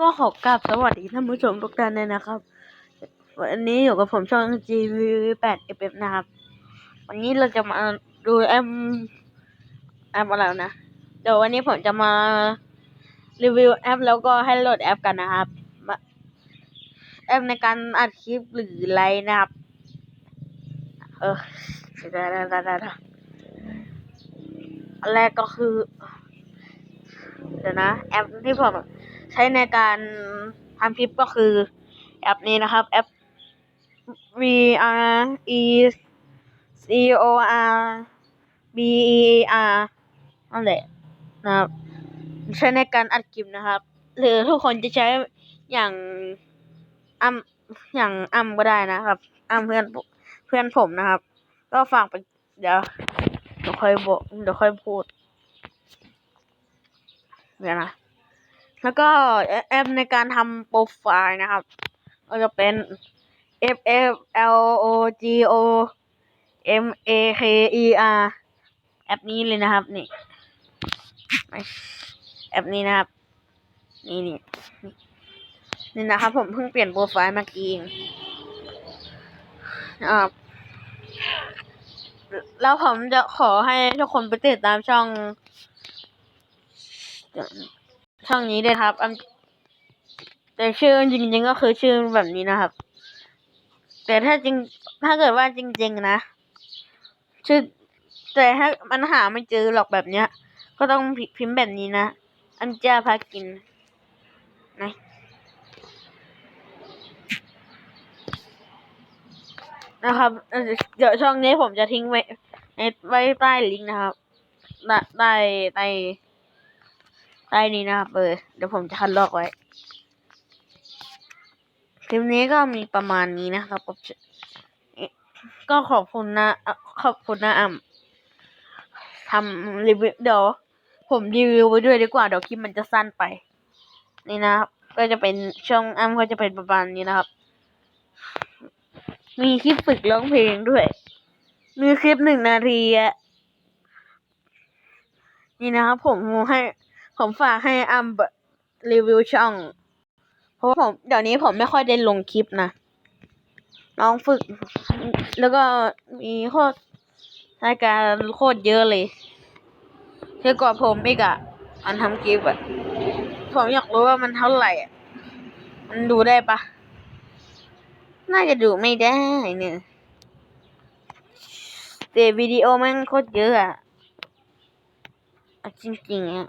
ก็ขอกราบสวัสดีท่านผู้ชมทุกท่านเลยนะครับ วันนี้อยู่กับผมช่อง GV8 FF นะครับ วันนี้เราจะมาดูแอมแอปอะไรนะ เดี๋ยววันนี้ผมจะมารีวิวแอปแล้วก็ให้โหลดแอปกันนะครับ แอปในการอัดคลิปหรือไลฟ์นะครับ เออได้ได้ได้ได้ได้อันแรกก็คือ เดี๋ยวนะ แอปที่ผม ใช้ในการทำคลิปก็คือแอปนี้นะครับ แอป V R E C O R B E R นั่นแหละนะครับ ใช้ในการอัดคลิปนะครับ หรือทุกคนจะใช้อย่างอัมอย่างอัมก็ได้นะครับอัมเพื่อนเพื่อนผมนะครับ ก็ฝากไปเดี๋ยวเดี๋ยวค่อยบอกเดี๋ยวค่อยพูด เดี๋ยวนะ แล้วก็แอปในการทำโปรไฟล์นะครับ ก็จะเป็น F F L O G O M A K E R แอปนี้เลยนะครับ นี่ แอปนี้นะครับ นี่นี่นี่นะครับ ผมเพิ่งเปลี่ยนโปรไฟล์เมื่อกี้เองอ่าแล้วผมจะขอให้ทุกคนไปติดตามช่อง ช่องนี้ด้วยครับอันแต่ชื่อจริงๆก็คือชื่อแบบนี้นะครับ แต่ถ้าจริง ถ้าเกิดว่าจริง ๆ นะ ชื่อ แต่ถ้ามันหาไม่เจอหรอกแบบเนี้ย ก็ต้องพิมพ์แบบนี้นะ อันเจ้าพากินนะนะครับ เดี๋ยวช่องนี้ผมจะทิ้งไว้ในไว้ใต้ลิงก์นะครับใต้ใต้ ใต้นี้นะครับเออเดี๋ยวผมจะคัดลอกไว้คลิปนี้ก็มีประมาณนี้นะครับ ก็ขอบคุณนะขอบคุณนะอ่ำทำรีวิวเดี๋ยวผมรีวิวไว้ด้วยดีกว่าเดี๋ยวคลิปมันจะสั้นไป นี่นะครับ ก็จะเป็นช่องอ้ำก็จะเป็นประมาณนี้นะครับ มีคลิปฝึกร้องเพลงด้วย มีคลิปหนึ่งนาทีอะนี่นะครับผมให้ ผมฝากให้อ้ำรีวิวช่อง เพราะว่าผมเดี๋ยวนี้ผมไม่ค่อยได้ลงคลิปนะลองฝึก แล้วก็มีโคตรรายการโคตรเยอะเลยเยอะกว่าผมอีกอะอันทำคลิปอะผมอยากรู้ว่ามันเท่าไหร่อะมันดูได้ปะน่าจะดูไม่ได้เนี่ยแต่วิดีโอมันโคตรเยอะอะจริงๆอะ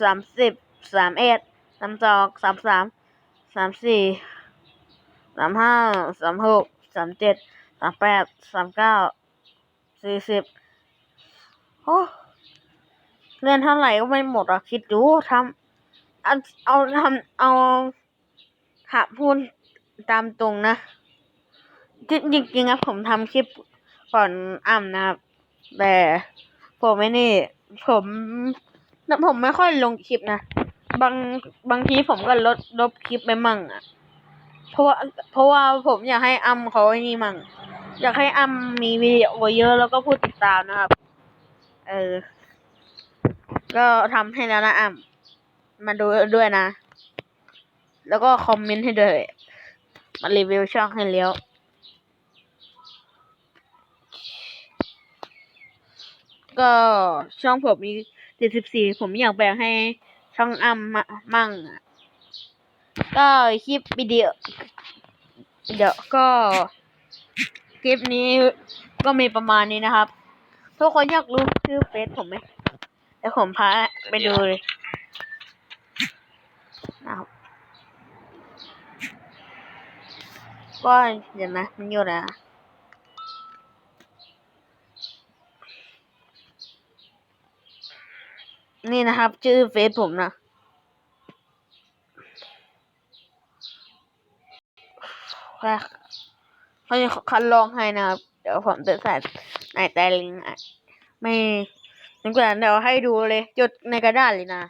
สามสิบสามเอ็ดสามสองสามสามสามสี่สามห้าสามหกสามเจ็ดสามแปดสามเก้าสี่สิบโอ้เงินเท่าไหร่ก็ไม่หมดอะคิดดูทำเอาเอาทำเอาหาพูดตามตรงนะจริงจริงครับผมทำคลิปก่อนอ่ำนะครับ แต่ผมไม่นี่ ผม ผมไม่ค่อยลงคลิปนะ บางบางทีผมก็ลดลบคลิปไปมั่งอะเพราะว่าเพราะว่าผมอยากให้อัมเขาไอ้นี่มั่ง อยากให้อัมมีวิดีโอเยอะแล้วก็พูดติดตามนะครับ เออ ก็ทำให้แล้วนะอัมมาดูด้วยนะ แล้วก็คอมเมนต์ให้ด้วย มารีวิวช่องให้เลี้ยว ก็ช่องผมมีเจ็ดสิบสี่ผมอยากแบ่งให้ช่องอัมมั่งก็คลิปวิดีโอเดี๋ยวก็คลิปนี้ก็มีประมาณนี้นะครับ ทุกคนอยากรู้ชื่อเฟซผมไหมเดี๋ยวผมพาไปดูเลยนะครับก็เดี๋ยวนะมันอยู่นะนี่ นี่นะครับ ชื่อเฟซผมนะค่เขาจะคันลองให้นะครับ เดี๋ยวผมจะใส่ในแต่ลิงไม่ถึงกว่าเดี๋ยวให้ดูเลย จดในกระดาษเลยนะ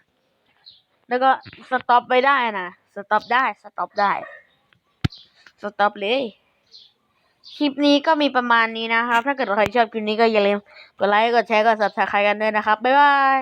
แล้วก็สต็อปไปได้นะ สต็อปได้ สต็อปได้ สต็อปเลย คลิปนี้ก็มีประมาณนี้นะครับ ถ้าเกิดใครชอบคลิปนี้ก็อย่าลืมกดไลค์ กดแชร์ กด subscribe กันด้วยนะครับ บ๊ายบาย